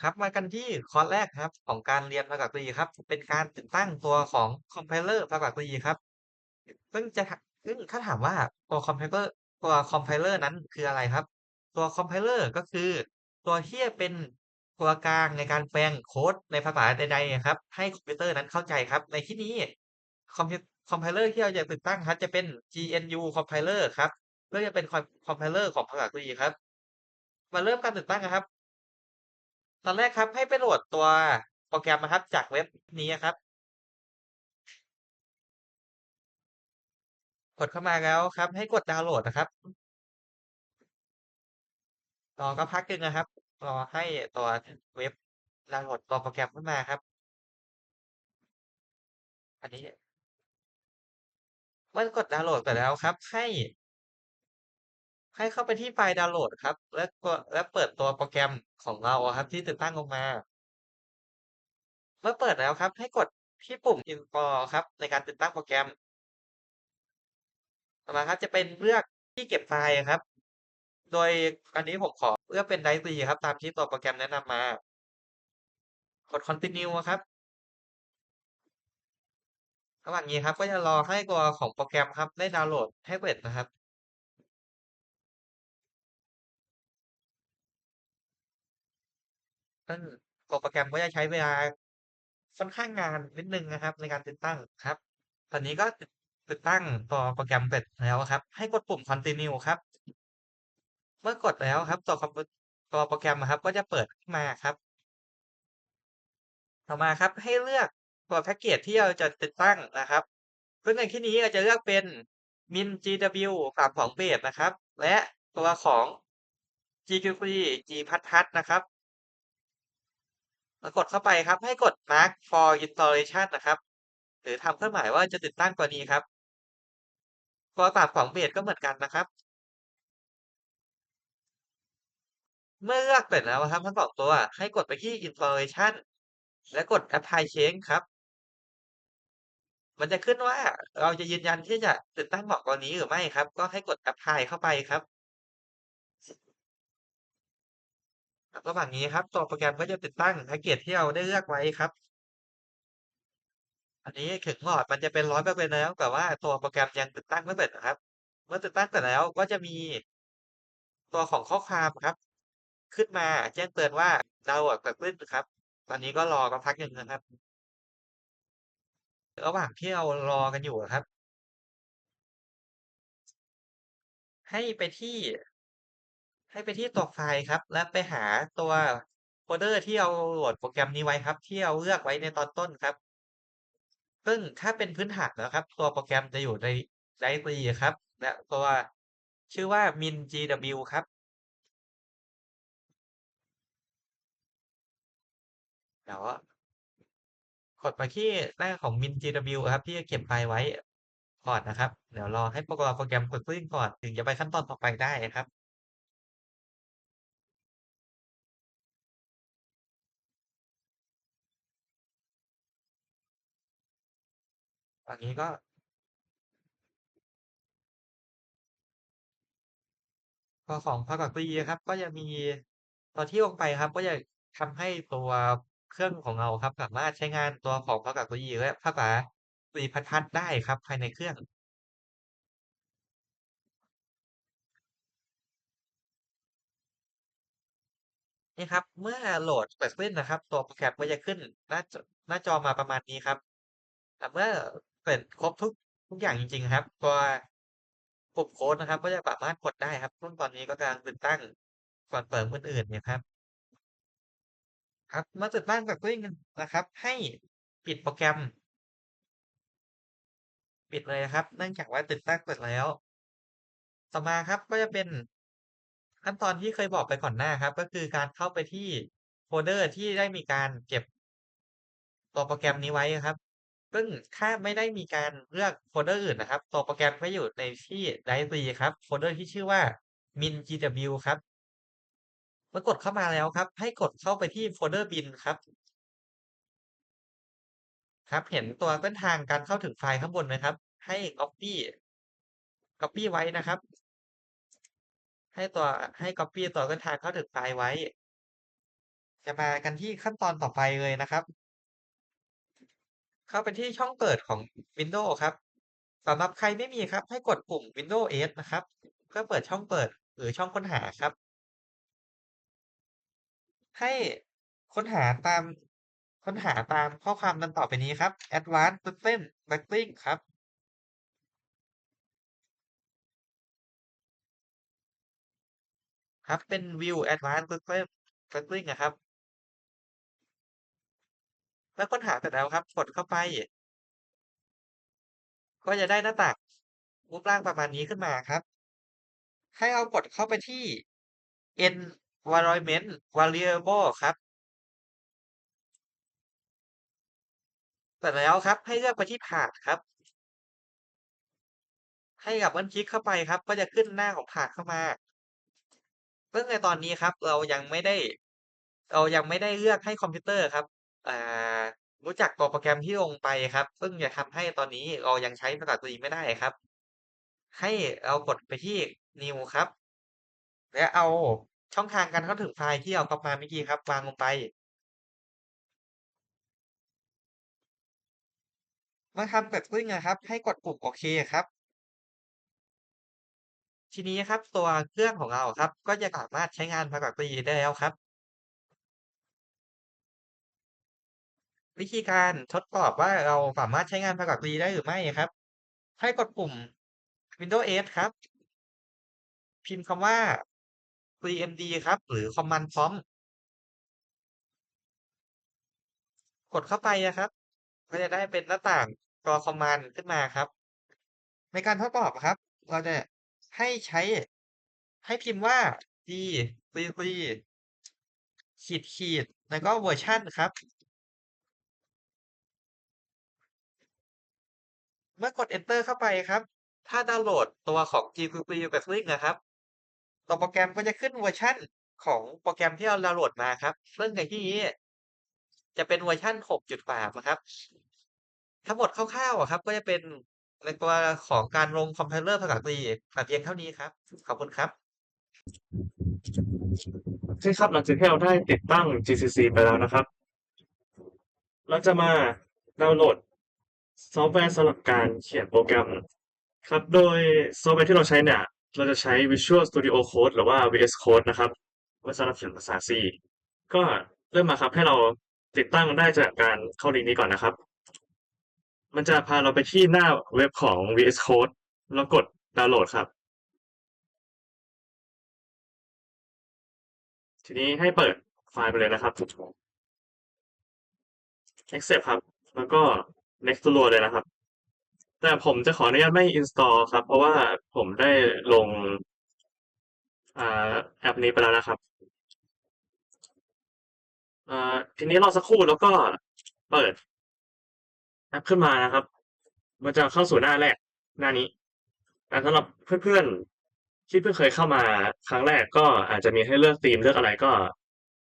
ครับมากันที่คอร์สแรกครับ ของการเรียนภาษาอังกฤษครับ เป็นการติดตั้งตัวของ Compiler ภาษาอังกฤษครับ ซึ่งจะซึ่งถ้าถามว่าตัว Compiler ตัว Compiler นั้นคืออะไรครับ ตัว Compiler ก็คือ ตัวที่เป็นตัวกลางในการแปลงโค้ดในภาษาใดๆอะครับ ให้คอมพิวเตอร์นั้นเข้าใจครับ ในที่นี้คอมพิว Compiler ที่เราจะติดตั้งครับจะเป็น GNU Compiler ครับเพื่อจะเป็นคอม Compiler ของภาษาอังกฤษครับ มาเริ่มการติดตั้งนะครับ ตอนแรกครับให้ไปโหลดตัวโปรแกรมนะครับ จากเว็บนี้ครับกดเข้ามาแล้วครับ ให้กดดาวน์โหลดนะครับรอก็พักหนึ่งนะครับรอให้ตัวเว็บดาวน์โหลดตัวโปรแกรมขึ้นมาครับ อันนี้เมื่อกดดาวน์โหลดไปแล้วครับ ให้ ให้เข้าไปที่ไฟล์ดาวน์โหลดครับ แล้วก็แล้วเปิดตัวโปรแกรมของเราครับที่ติดตั้งลงมา เมื่อเปิดแล้วครับ ให้กดที่ปุ่ม install ครับ ในการติดตั้งโปรแกรม ต่อมาครับจะเป็นเลือกที่เก็บไฟล์ครับ โดยอันนี้ผมขอเลือกเป็น Drive C ครับ ตามที่ตัวโปรแกรมแนะนำมา กด continue ครับระหว่างนี้ครับก็จะรอให้ตัวของโปรแกรมครับได้ดาวน์โหลดให้เสร็จนะครับ ซึ่งโปรแกรมก็จะใช้เวลาค่อนข้างนานนิดหนึ่งนะครับ ในการติดตั้งครับ ตอนนี้ก็ติดตั้งตัวโปรแกรมเสร็จแล้วครับ ให้กดปุ่ม continue ครับ เมื่อกดแล้วครับ ตัวคอมตัวโปรแกรมครับ ก็จะเปิดขึ้นมาครับ ต่อมาครับ ให้เลือกตัวแพ็กเกจที่เราจะติดตั้งนะครับซึ่งในที่นี้เราจะเลือกเป็น MinGW 32 Base นะครับ และตัวของ GQC G++ นะครับ แล้วกดเข้าไปครับ ให้กด Mark for Installation นะครับ หรือทำเครื่องหมายว่าจะติดตั้งตัวนี้ครับตัว32 Base ก็เหมือนกันนะครับ เมื่อเลือกเสร็จแล้วครับทั้งสองตัว ให้กดไปที่ Installation และกด Apply Change ครับ มันจะขึ้นว่าเราจะยืนยันที่จะติดตั้งบอกตัวนี้หรือไม่ครับ ก็ให้กด Apply เข้าไปครับ ระหว่างนี้ครับ ตัวโปรแกรมก็จะติดตั้งแพ็กเกจที่เราได้เลือกไว้ครับ อันนี้ถึงบอดมันจะเป็น100%แล้ว แต่ว่าตัวโปรแกรมยังติดตั้งไม่เสร็จนะครับ เมื่อติดตั้งเสร็จแล้วก็จะมีตัวของข้อความครับ ขึ้นมาแจ้งเตือนว่าดาวน์โหลดเสร็จสิ้นครับ ตอนนี้ก็รอกันพักหนึ่งนะครับระหว่างที่เรารอกันอยู่ครับ ให้ไปที่ ให้ไปที่ตัวไฟล์ครับ และไปหาตัวโฟลเดอร์ที่เราโหลดโปรแกรมนี้ไว้ครับ ที่เราเลือกไว้ในตอนต้นครับ ซึ่งถ้าเป็นพื้นฐานนะครับ ตัวโปรแกรมจะอยู่ใน Drive C ครับ และตัวชื่อว่า MinGW ครับเดี๋ยวกดไปที่หน้าของ MinGW ครับ ที่จะเก็บไฟล์ไว้ก่อนนะครับ เดี๋ยวรอให้โปรแกรมโปรแกรมเสร็จสิ้นก่อนถึงจะไปขั้นตอนต่อไปได้ครับ ตอนนี้ก็ตัวของภาษา C อะครับ ก็จะมีตอนที่ลงไปครับ ก็จะทำให้ตัวเครื่องของเราครับ สามารถใช้งานตัวของภาษา C และภาษา C++ ได้ครับ ภายในเครื่อง นี่ครับ เมื่อโหลดเสร็จสิ้นนะครับ ตัวโปรแกรมก็จะขึ้นหน้าหน้าจอมาประมาณนี้ครับแต่เมื่อ เสร็จครบทุกทุกอย่างจริง ๆ ครับตัวปุ่มโค้ดนะครับ ก็จะสามารถกดได้ครับซึ่งตอนนี้ก็กำลังติดตั้งส่วนเสริมอื่นๆอยู่ครับ ครับเมื่อติดตั้งเสร็จสิ้นนะครับ ให้ปิดโปรแกรม ปิดเลยนะครับ เนื่องจากว่าติดตั้งเสร็จแล้ว ต่อมาครับก็จะเป็นขั้นตอนที่เคยบอกไปก่อนหน้าครับ ก็คือการเข้าไปที่โฟลเดอร์ที่ได้มีการเก็บตัวโปรแกรมนี้ไว้ครับ ซึ่งถ้าไม่ได้มีการเลือกโฟลเดอร์อื่นนะครับ ตัวโปรแกรมก็อยู่ในที่ Drive C ครับ โฟลเดอร์ที่ชื่อว่า MinGW ครับเมื่อกดเข้ามาแล้วครับ ให้กดเข้าไปที่โฟลเดอร์ bin ครับ ครับ เห็นตัวเส้นทางการเข้าถึงไฟล์ข้างบนไหมครับ ให้ Copy Copy ไว้นะครับ ให้ตัวให้ Copy ตัวเส้นทางเข้าถึงไฟล์ไว้ จะมากันที่ขั้นตอนต่อไปเลยนะครับ เข้าไปที่ช่องเปิดของ Windows ครับสำหรับใครไม่มีครับ ให้กดปุ่ม Windows S นะครับ เพื่อเปิดช่องเปิดหรือช่องค้นหาครับ ให้ค้นหาตามค้นหาตามข้อความดังต่อไปนี้ครับ Advanced System Setting ครับ ครับเป็น View Advanced System Setting อะครับ เมื่อค้นหาเสร็จแล้วครับ กดเข้าไป ก็จะได้หน้าต่างรูปร่างประมาณนี้ขึ้นมาครับ ให้เรากดเข้าไปที่ Environment Variable ครับเสร็จแล้วครับ ให้เลือกไปที่ Path ครับ ให้ดับเบิลคลิกเข้าไปครับ ก็จะขึ้นหน้าของ Path เข้ามาซึ่งในตอนนี้ครับ เรายังไม่ได้ เรายังไม่ได้เลือกให้คอมพิวเตอร์ครับ อ่า รู้จักตัวโปรแกรมที่ลงไปครับ ซึ่งจะทำให้ตอนนี้เรายังใช้ภาษาตัวเองไม่ได้ครับ ให้เรากดไปที่ New ครับ และเอาช่องทางการเข้าถึงไฟล์ที่เราก๊อปมาเมื่อกี้ครับ วางลงไป เมื่อทำเสร็จซึ่งอะครับ ให้กดปุ่มโอเคครับทีนี้ครับตัวเครื่องของเราครับ ก็จะสามารถใช้งานภาษาตัวเองได้แล้วครับ วิธีการทดสอบว่าเราสามารถใช้งานภาษาตัวเองได้หรือไม่ครับ ให้กดปุ่ม Windows S ครับ พิมพ์คำว่า cmd ครับ หรือ Command Prompt กดเข้าไปอะครับ ก็จะได้เป็นหน้าต่างตัว Command ขึ้นมาครับ ในการทดสอบครับ เราจะให้ใช้ ให้พิมพ์ว่า gcc ขีดขีดแล้วก็เวอร์ชันครับ เมื่อกด Enter เข้าไปครับ ถ้าดาวน์โหลดตัวของ gcc Basic นะครับ ตัวโปรแกรมก็จะขึ้นเวอร์ชันของโปรแกรมที่เราดาวน์โหลดมาครับ ซึ่งในที่นี้จะเป็นเวอร์ชัน6.3นะครับ ทั้งหมดคร่าวๆอะครับ ก็จะเป็นในตัวของการลงคอมไพเลอร์ภาษาอังกฤษแต่เพียงเท่านี้ครับ ขอบคุณครับโอเคครับหลังจากที่เราได้ติดตั้ง GCC ไปแล้วนะครับ เราจะมาดาวน์โหลด ซอฟต์แวร์สำหรับการเขียนโปรแกรม ครับ โดยซอฟต์แวร์ที่เราใช้เนี่ย เราจะใช้ Visual Studio Code หรือว่า VS Code นะครับไว้สำหรับเขียนภาษา C ก็เริ่มมาครับให้เราติดตั้งได้จากการเข้าลิงก์นี้ก่อนนะครับ มันจะพาเราไปที่หน้าเว็บของ VS Code แล้วกดดาวน์โหลดครับ ทีนี้ให้เปิดไฟล์ไปเลยนะครับ accept ครับ แล้วก็ next to load เลยนะครับ แต่ผมจะขออนุญาตไม่ install ครับ เพราะว่าผมได้ลงอแอปนี้ไปแล้วนะครับทีนี้รอสักครู่แล้วก็เปิดแอปขึ้นมานะครับ มันจะเข้าสู่หน้าแรกหน้านี้ แต่สำหรับเพื่อนๆที่เพิ่งเคยเข้ามาครั้งแรกก็อาจจะมีให้เลือกธีมเลือกอะไรก็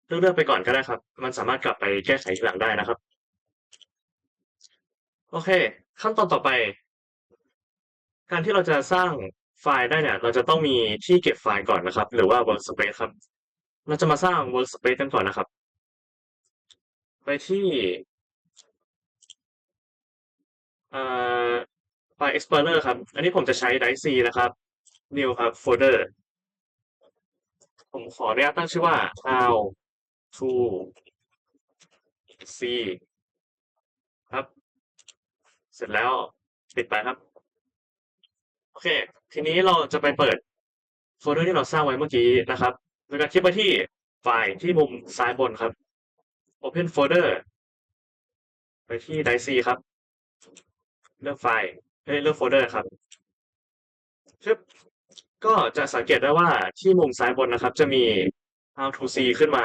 เลือกเลือกไปก่อนก็ได้ครับ มันสามารถกลับไปแก้ไขทีหลังได้นะครับ โอเค ขั้นตอนต่อไป การที่เราจะสร้างไฟล์ได้เนี่ย เราจะต้องมีที่เก็บไฟล์ก่อนนะครับ หรือว่า workspace ครับ เราจะมาสร้าง workspace กันก่อนนะครับ ไปที่ไฟล์ explorer ครับ อันนี้ผมจะใช้ drive นะครับ new ครับ folder ผมขออนุญาตตั้งชื่อว่า how to C ครับ เสร็จแล้วปิดไปครับ โอเค ทีนี้เราจะไปเปิดโฟลเดอร์ที่เราสร้างไว้เมื่อกี้นะครับโดยการคลิกไปที่ไฟล์ที่มุมซ้ายบนครับ Open Folder ไปที่ Drive C ครับ เลือกไฟล์เลือกโฟลเดอร์ครับปึ๊บก็จะสังเกตได้ว่าที่มุมซ้ายบนนะครับ จะมี how to C ขึ้นมา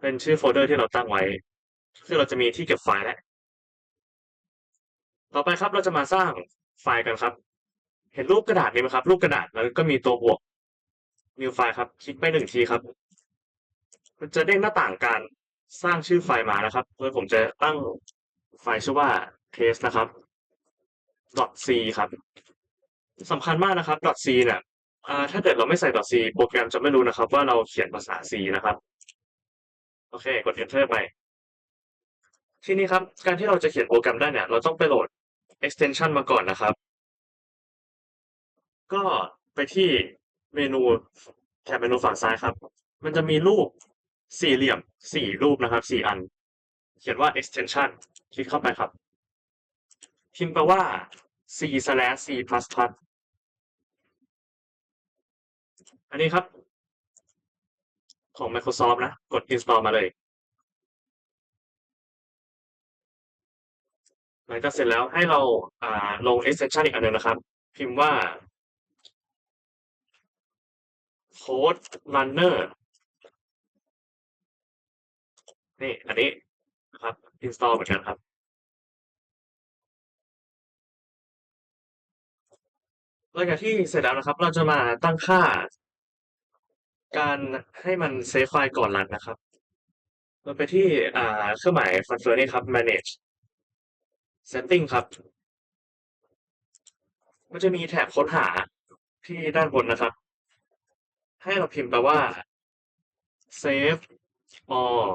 เป็นชื่อโฟลเดอร์ที่เราตั้งไว้คือเราจะมีที่เก็บไฟล์แล้ว ต่อไปครับเราจะมาสร้างไฟล์กันครับ เห็นรูปกระดาษนี้ไหมครับ รูปกระดาษแล้วก็มีตัวบวก new ไฟล์ครับ คลิกไปหนึ่งทีครับ มันจะเด้งหน้าต่างการสร้างชื่อไฟล์มานะครับโดยผมจะตั้งไฟล์ชื่อว่า test นะครับ .c ครับสำคัญมากนะครับ .c เนี่ยถ้าเกิดเราไม่ใส่ .c โปรแกรมจะไม่รู้นะครับ ว่าเราเขียนภาษา C นะครับ โอเค กด enter ไป ที่นี้ครับ การที่เราจะเขียนโปรแกรมได้เนี่ย เราต้องไปโหลด extension มาก่อนนะครับ ก็ไปที่เมนูแถบเมนูฝั่งซ้ายครับ มันจะมีรูปสี่เหลี่ยมสี่รูปนะครับสี่อัน เขียนว่า extension คลิกเข้าไปครับ พิมพ์ไปว่า c slash c plus plus อันนี้ครับ ของ Microsoft นะ กด install มาเลย หลังจากเสร็จแล้วให้เราอ่าลง extension อีกอันหนึ่งนะครับ พิมพ์ว่า code runner นี่ อันนี้นะครับ install เหมือนกันครับหลังจากที่เสร็จแล้วนะครับ เราจะมาตั้งค่า การให้มันเซฟไฟล์ก่อนรันนะครับ เราไปที่อ่าเครื่องหมายคอนเฟิร์นี่ครับ manage setting ครับ มันจะมีแถบค้นหาที่ด้านบนนะครับ ให้เราพิมพ์ไปว่า save all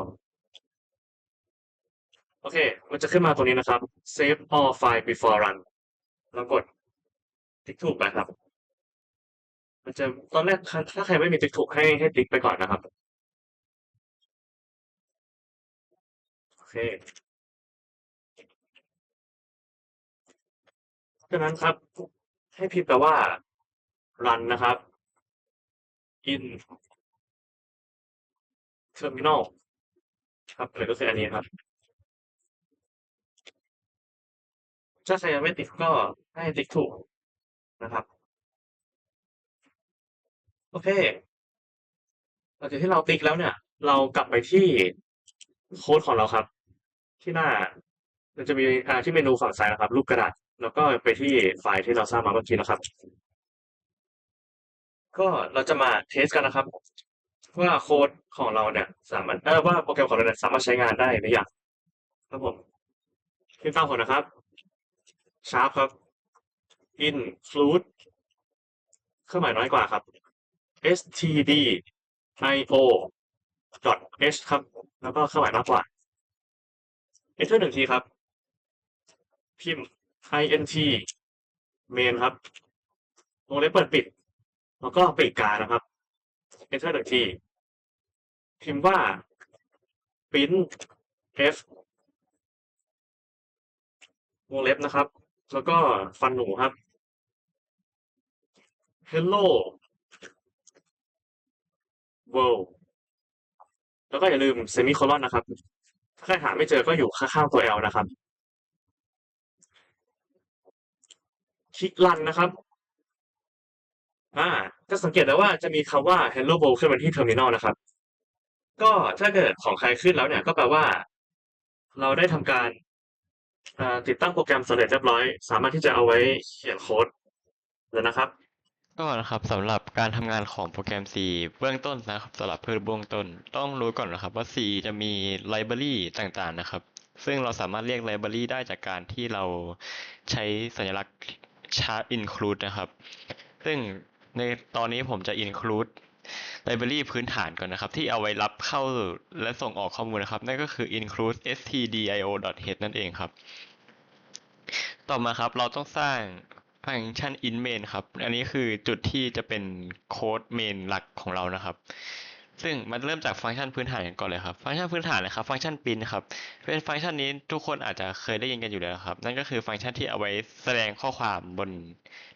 โอเค มันจะขึ้นมาตรงนี้นะครับ save all file before run แล้วกดติ๊กถูกไปครับ มันจะตอนแรกถ้าถ้าใครไม่มีติ๊กถูกให้ให้ติ๊กไปก่อนนะครับ โอเค จากนั้นครับ ให้พิมพ์แปลว่า run นะครับ in terminal ครับหรือก็คืออันนี้ครับ ถ้าใครยังไม่ติดก็ให้ติ๊กถูกนะครับ โอเคหลังจากที่เราติ๊กแล้วเนี่ย เรากลับไปที่โค้ดของเราครับ ที่หน้า มันจะมีอ่าที่เมนูฝั่งซ้ายนะครับ รูปกระดาษ แล้วก็ไปที่ไฟล์ที่เราสร้างมาเมื่อกี้นะครับ ก็เราจะมาเทสกันนะครับ ว่าโค้ดของเราเนี่ย สามารถเออว่าโปรแกรมของเราเนี่ยสามารถใช้งานได้หรือยังครับผมพิมพ์ตามผมนะครับ sharp ครับ include เครื่องหมายน้อยกว่าครับ std io dot h ครับ แล้วก็เครื่องหมายมากกว่า enter หนึ่งทีครับ พิมพ์ int main ครับวงเล็บเปิดปิด แล้วก็ปีกกานะครับ enter หนึ่งที พิมพ์ว่า print f วงเล็บนะครับ แล้วก็ฟันหนูครับ hello world แล้วก็อย่าลืมเซมิโคลอนนะครับ ถ้าใครหาไม่เจอก็อยู่ข้างๆตัว L นะครับ คลิกรันนะครับ อ่าจะสังเกตได้ว่าจะมีคำว่า hello world ขึ้นมาที่ terminal นะครับ ก็ถ้าเกิดของใครขึ้นแล้วเนี่ย ก็แปลว่า เราได้ทำการติดตั้งโปรแกรมสำเร็จเรียบร้อย สามารถที่จะเอาไว้เขียนโค้ดแล้วนะครับ ก็นะครับสำหรับการทำงานของโปรแกรม C เบื้องต้นนะครับสำหรับเพื่อเบื้องต้น ต้องรู้ก่อนนะครับว่า C จะมีไลบรารีต่างๆนะครับ ซึ่งเราสามารถเรียกไลบรารีได้จากการที่เราใช้สัญลักษณ์ chart include นะครับ ซึ่งในตอนนี้ผมจะ include ไลบรารีพื้นฐานก่อนนะครับ ที่เอาไว้รับเข้าและส่งออกข้อมูลนะครับ นั่นก็คือ include stdio. Head นั่นเองครับ ต่อมาครับเราต้องสร้างฟังก์ชัน in main ครับ อันนี้คือจุดที่จะเป็นโค้ด main หลักของเรานะครับ ซึ่งมันเริ่มจากฟังก์ชันพื้นฐานกันก่อนเลยครับ ฟังก์ชันพื้นฐานนะครับ ฟังก์ชัน print ครับ เป็นฟังก์ชันนี้ทุกคนอาจจะเคยได้ยินกันอยู่แล้วครับ นั่นก็คือฟังก์ชันที่เอาไว้แสดงข้อความบน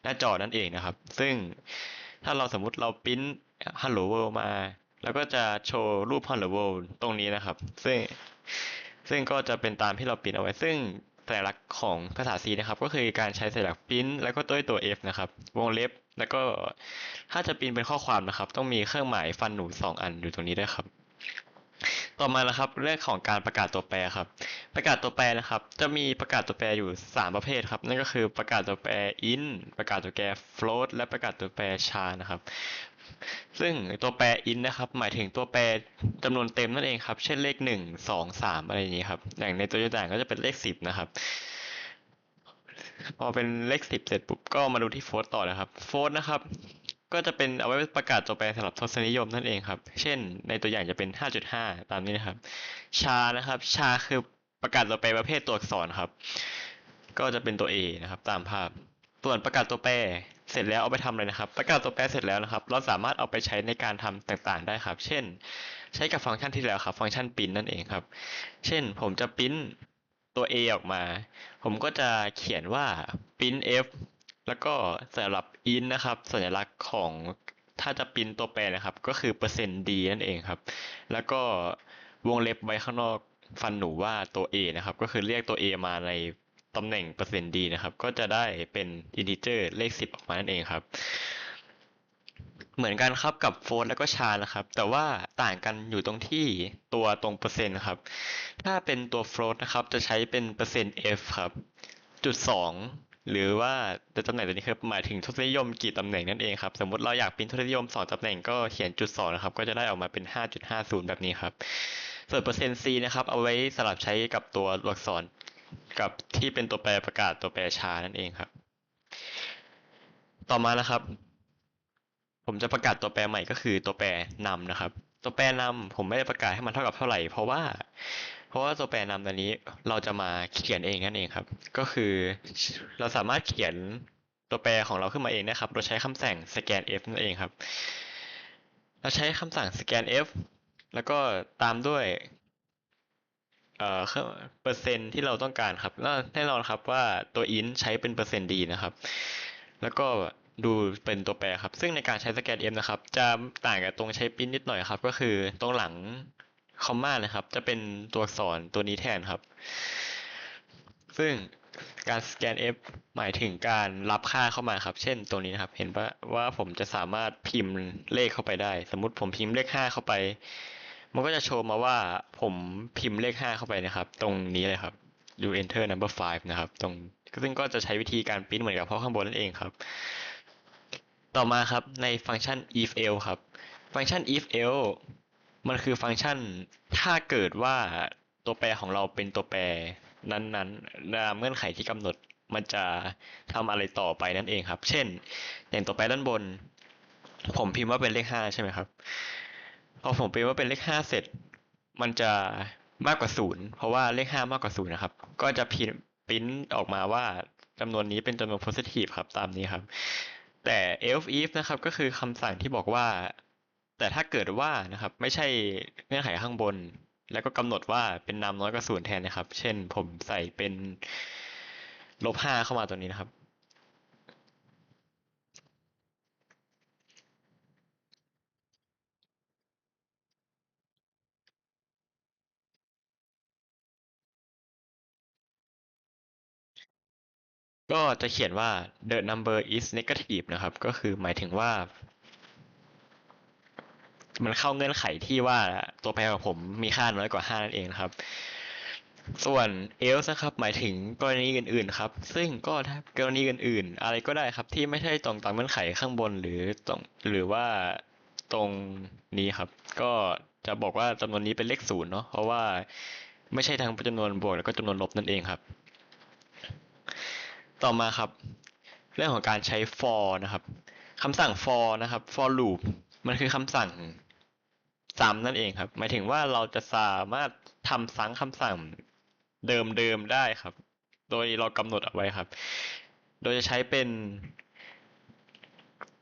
หน้าจอนั่นเองนะครับ ซึ่งถ้าเราสมมุติเรา print hello world มา แล้วก็จะโชว์รูป hello world ตรงนี้นะครับ ซึ่งซึ่งก็จะเป็นตามที่เราพิมพ์เอาไว้ ซึ่ง สัญลักษณ์ของภาษา C นะครับ ก็คือการใช้สัญลักษณ์ print แล้วก็ตัวยตัว F นะครับ วงเล็บ แล้วก็ถ้าจะ print เป็นข้อความนะครับ ต้องมีเครื่องหมายฟันหนูสองอันอยู่ตรงนี้ด้วยครับ ต่อมานะครับเรื่องของการประกาศตัวแปรครับ ประกาศตัวแปรนะครับ จะมีประกาศตัวแปรอยู่ 3 ประเภทครับ นั่นก็คือประกาศตัวแปร int ประกาศตัวแปร float และประกาศตัวแปร char นะครับ ซึ่งตัวแปร int นะครับ หมายถึงตัวแปรจำนวนเต็มนั่นเองครับ เช่นเลขหนึ่งสองสามอะไรอย่างนี้ครับ อย่างในตัวอย่างก็จะเป็นเลขสิบนะครับ พอเป็นเลขสิบเสร็จปุ๊บก็มาดูที่ float ต่อนะครับ float นะครับ ก็จะเป็นเอาไว้ประกาศตัวแปรสำหรับทศนิยมนั่นเองครับ เช่น ในตัวอย่างจะเป็น 5.5 ตามนี้นะครับ ชานะครับ ชาคือประกาศตัวแปรประเภทตัวอักษรครับ ก็จะเป็นตัว A นะครับ ตามภาพ ส่วนประกาศตัวแปร เสร็จแล้วเอาไปทำอะไรนะครับ ประกาศตัวแปรเสร็จแล้วนะครับ เราสามารถเอาไปใช้ในการทำต่างๆได้ครับ เช่น ใช้กับฟังก์ชันที่แล้วครับ ฟังก์ชันปริ้นนั่นเองครับ เช่น ผมจะปริ้นตัว A ออกมา ผมก็จะเขียนว่า print f แล้วก็สำหรับ in นะครับ สัญลักษณ์ของถ้าจะปริ้นตัวแปรนะครับ ก็คือเปอร์เซ็นต์ d นั่นเองครับ แล้วก็วงเล็บไว้ข้างนอกฟันหนูว่าตัว a นะครับ ก็คือเรียกตัว a มาใน ตำแหน่งเปอร์เซ็นต์ d นะครับ ก็จะได้เป็น integer เลข 10 ออกมานั่นเองครับ เหมือนกันครับกับโฟร์แล้วก็ชานะครับ แต่ว่าต่างกันอยู่ตรงที่ตัวตรงเปอร์เซ็นต์ครับ ถ้าเป็นตัว float นะครับ จะใช้เป็นเปอร์เซ็นต์ f ครับ จุดสองหรือว่าแต่ตำแหน่งตัวนี้คือหมายถึงทศนิยมกี่ตำแหน่งนั่นเองครับ สมมติเราอยากปริ้นทศนิยมสองตำแหน่งก็เขียนจุดสองนะครับ ก็จะได้ออกมาเป็นห้าจุดห้าศูนย์แบบนี้ครับ ส่วนเปอร์เซ็นต์ c นะครับ เอาไว้สลับใช้กับตัวตัวอักษร กับที่เป็นตัวแปรประกาศตัวแปรชานั่นเองครับ ต่อมานะครับ ผมจะประกาศตัวแปรใหม่ก็คือตัวแปรนำนะครับ ตัวแปรนำผมไม่ได้ประกาศให้มันเท่ากับเท่าไหร่ เพราะว่า เพราะว่าตัวแปรนำตัวนี้เราจะมาเขียนเองนั่นเองครับ ก็คือเราสามารถเขียนตัวแปรของเราขึ้นมาเองนะครับ โดยใช้คำสั่ง scan f นั่นเองครับ เราใช้คำสั่ง scan f แล้วก็ตามด้วย เอ่อเครื่องเปอร์เซ็นที่เราต้องการครับแล้วแน่นอนครับว่าตัว int ใช้เป็นเปอร์เซ็นต์ดีนะครับ แล้วก็ดูเป็นตัวแปรครับ ซึ่งในการใช้ scan f นะครับ จะต่างกับตรงใช้ปริ้นนิดหน่อยครับ ก็คือตรงหลังคอมมานะครับ จะเป็นตัวอักษรตัวนี้แทนครับ ซึ่งการ scan f หมายถึงการรับค่าเข้ามาครับ เช่นตรงนี้นะครับ เห็นปะว่าผมจะสามารถพิมพ์เลขเข้าไปได้ สมมติผมพิมพ์เลขห้าเข้าไป มันก็จะโชว์มาว่าผมพิมพ์เลขห้าเข้าไปนะครับ ตรงนี้เลยครับ do enter number five นะครับ ตรงซึ่งก็จะใช้วิธีการปริ้นเหมือนกับเพราะข้างบนนั่นเองครับ ต่อมาครับในฟังก์ชัน if else ครับ ฟังก์ชัน if else มันคือฟังก์ชันถ้าเกิดว่าตัวแปรของเราเป็นตัวแปรนั้นๆตามเงื่อนไขที่กำหนดมันจะทำอะไรต่อไปนั่นเองครับ เช่น อย่างตัวแปรด้านบน ผมพิมพ์ว่าเป็นเลขห้าใช่ไหมครับ พอผมพิมพ์ว่าเป็นเลขห้าเสร็จ มันจะมากกว่าศูนย์เพราะว่าเลขห้ามากกว่าศูนย์นะครับ ก็จะพิมพ์ปริ้นออกมาว่าจำนวนนี้เป็นจำนวน positive ครับตามนี้ครับ แต่ else if นะครับก็คือคำสั่งที่บอกว่า แต่ถ้าเกิดว่านะครับ ไม่ใช่เงื่อนไขข้างบน แล้วก็กำหนดว่าเป็นนามน้อยกว่าศูนย์แทนนะครับ เช่นผมใส่เป็นลบห้าเข้ามาตัวนี้นะครับ ก็จะเขียนว่า the number is negative นะครับ ก็คือหมายถึงว่า มันเข้าเงื่อนไขที่ว่าตัวแปรของผมมีค่าน้อยกว่า 5 นั่นเองนะครับ ส่วน else นะครับ หมายถึงกรณีอื่นๆครับ ซึ่งก็ถ้ากรณีอื่นๆ อะไรก็ได้ครับ ที่ไม่ใช่ตรงตามเงื่อนไขข้างบนหรือตรงหรือว่าตรงนี้ครับ ก็จะบอกว่าจำนวนนี้เป็นเลขศูนย์เนาะเพราะว่าไม่ใช่ทั้งจำนวนบวกแล้วก็จำนวนลบนั่นเองครับ ต่อมาครับ เรื่องของการใช้ for นะครับคำสั่ง for นะครับ for loop มันคือคำสั่งซ้ำนั่นเองครับ หมายถึงว่าเราจะสามารถทำซ้ำคำสั่งเดิมๆได้ครับ โดยเรากำหนดเอาไว้ครับ โดยจะใช้เป็น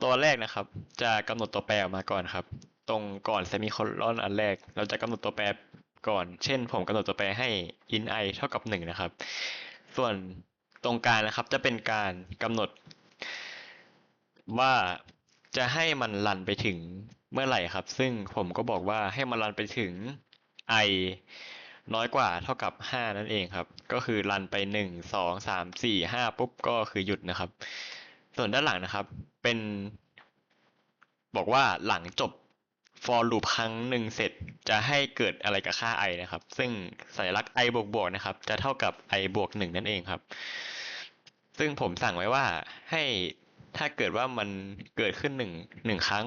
ตัวแรกนะครับ จะกำหนดตัวแปรออกมาก่อนครับ ตรงก่อนเซมิโคลอนอันแรก เราจะกำหนดตัวแปรก่อน เช่น ผมกำหนดตัวแปรให้ in i เท่ากับหนึ่งนะครับ ส่วน ตรงกลางนะครับจะเป็นการกำหนด ว่าจะให้มันรันไปถึงเมื่อไหร่ครับ ซึ่งผมก็บอกว่าให้มันรันไปถึง i น้อยกว่าเท่ากับ 5 นั่นเองครับ ก็คือรันไป 1 2 3 4 5 ปุ๊บก็คือหยุดนะครับ ส่วนด้านหลังนะครับ เป็น บอกว่าหลังจบ for loop ครั้งหนึ่งเสร็จจะให้เกิดอะไรกับค่า i นะครับ ซึ่งสัญลักษณ์ i บวกบวกนะครับ จะเท่ากับ i บวกหนึ่งนั่นเองครับ ซึ่งผมสั่งไว้ว่าให้ถ้าเกิดว่ามันเกิดขึ้นหนึ่งหนึ่งครั้ง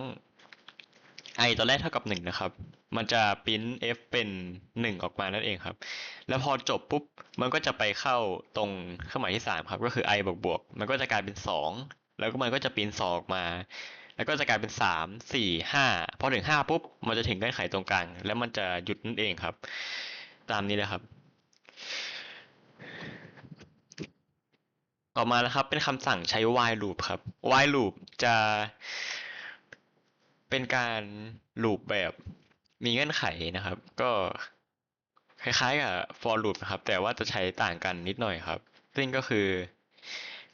i ตอนแรกเท่ากับหนึ่งนะครับ มันจะปริ้น f เป็นหนึ่งออกมานั่นเองครับ แล้วพอจบปุ๊บ มันก็จะไปเข้าตรงเครื่องหมายที่สามครับ ก็คือ i บวกบวก มันก็จะกลายเป็นสอง แล้วก็มันก็จะปริ้นสองออกมา แล้วก็จะกลายเป็นสาม สี่ ห้า พอถึงห้าปุ๊บ มันจะถึงเงื่อนไขตรงกลาง แล้วมันจะหยุดนั่นเองครับ ตามนี้เลยครับ ต่อมานะครับ เป็นคำสั่งใช้ while loop ครับ while loop จะเป็นการ loop แบบมีเงื่อนไขนะครับ ก็คล้ายๆกับ for loop นะครับ แต่ว่าจะใช้ต่างกันนิดหน่อยครับ ซึ่งก็คือ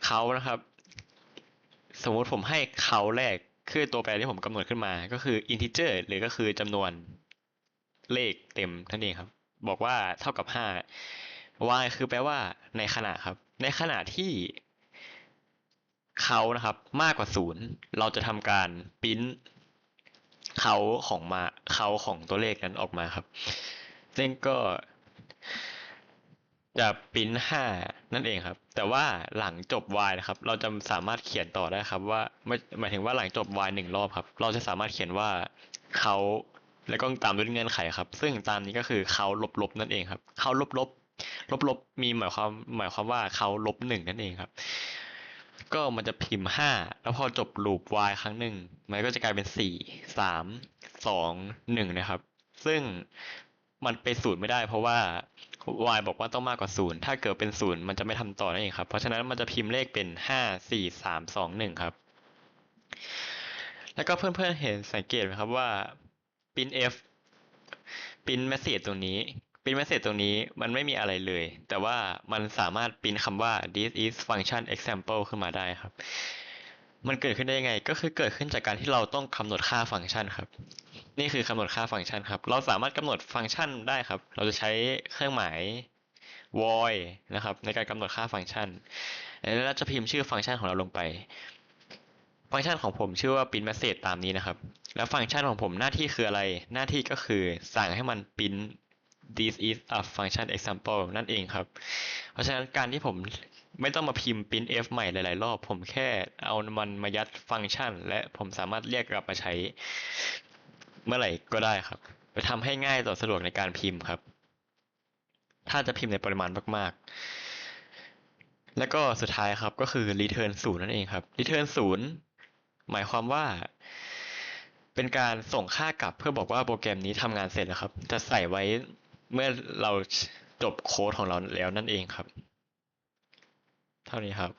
เขานะครับ สมมติผมให้เขาแรกคือตัวแปรที่ผมกำหนดขึ้นมา ก็คือ integer หรือก็คือจำนวนเลขเต็มนั่นเองครับ บอกว่าเท่ากับห้า y คือแปลว่าในขณะครับ ในขณะที่เขานะครับมากกว่าศูนย์เราจะทำการปริ้นเขาของมาเขาของตัวเลขนั้นออกมาครับ ซึ่งก็จะปริ้นห้านั่นเองครับ แต่ว่าหลังจบ y นะครับ เราจะสามารถเขียนต่อได้ครับ ว่าหมายถึงว่าหลังจบ y หนึ่งรอบครับ เราจะสามารถเขียนว่าเขาแล้วก็ตามด้วยเงื่อนไขครับ ซึ่งตามนี้ก็คือเขาลบๆนั่นเองครับเขาลบๆ ลบๆมีหมายความหมายความว่าเขาลบหนึ่งนั่นเองครับ ก็มันจะพิมพ์ห้าแล้วพอจบลูป y ครั้งหนึ่งมันก็จะกลายเป็นสี่สามสองหนึ่งนะครับ ซึ่งมันไปศูนย์ไม่ได้เพราะว่า y บอกว่าต้องมากกว่าศูนย์ถ้าเกิดเป็นศูนย์มันจะไม่ทำต่อนั่นเองครับ เพราะฉะนั้นมันจะพิมพ์เลขเป็นห้าสี่สามสองหนึ่งครับ แล้วก็เพื่อนๆเห็นสังเกตไหมครับว่า pin f ปริ้นเมสเซจตรงนี้ ปริ้นเมสเซจตรงนี้มันไม่มีอะไรเลย แต่ว่ามันสามารถปริ้นคำว่า this is function example ขึ้นมาได้ครับ มันเกิดขึ้นได้ยังไง ก็คือเกิดขึ้นจากการที่เราต้องกำหนดค่าฟังก์ชันครับ นี่คือกำหนดค่าฟังก์ชันครับ เราสามารถกำหนดฟังก์ชันได้ครับ เราจะใช้เครื่องหมาย void นะครับในการกำหนดค่าฟังก์ชัน แล้วเราจะพิมพ์ชื่อฟังก์ชันของเราลงไป ฟังก์ชันของผมชื่อว่า print message ตามนี้นะครับ แล้วฟังก์ชันของผมหน้าที่คืออะไร หน้าที่ก็คือสั่งให้มัน print this is a function example นั่นเองครับ เพราะฉะนั้นการที่ผมไม่ต้องมาพิมพ์ print f ใหม่หลาย ๆ รอบ ผมแค่เอามันมายัดฟังก์ชัน และผมสามารถเรียกกลับมาใช้เมื่อไหร่ก็ได้ครับ ไปทำให้ง่ายต่อสะดวกในการพิมพ์ครับ ถ้าจะพิมพ์ในปริมาณมาก ๆ แล้วก็สุดท้ายครับก็คือ return ศูนย์นั่นเองครับ return ศูนย์หมายความว่าเป็นการส่งค่ากลับเพื่อบอกว่าโปรแกรมนี้ทำงานเสร็จแล้วครับ จะใส่ไว้ เมื่อเราจบโค้ดของเราแล้วนั่นเองครับ เท่านี้ครับ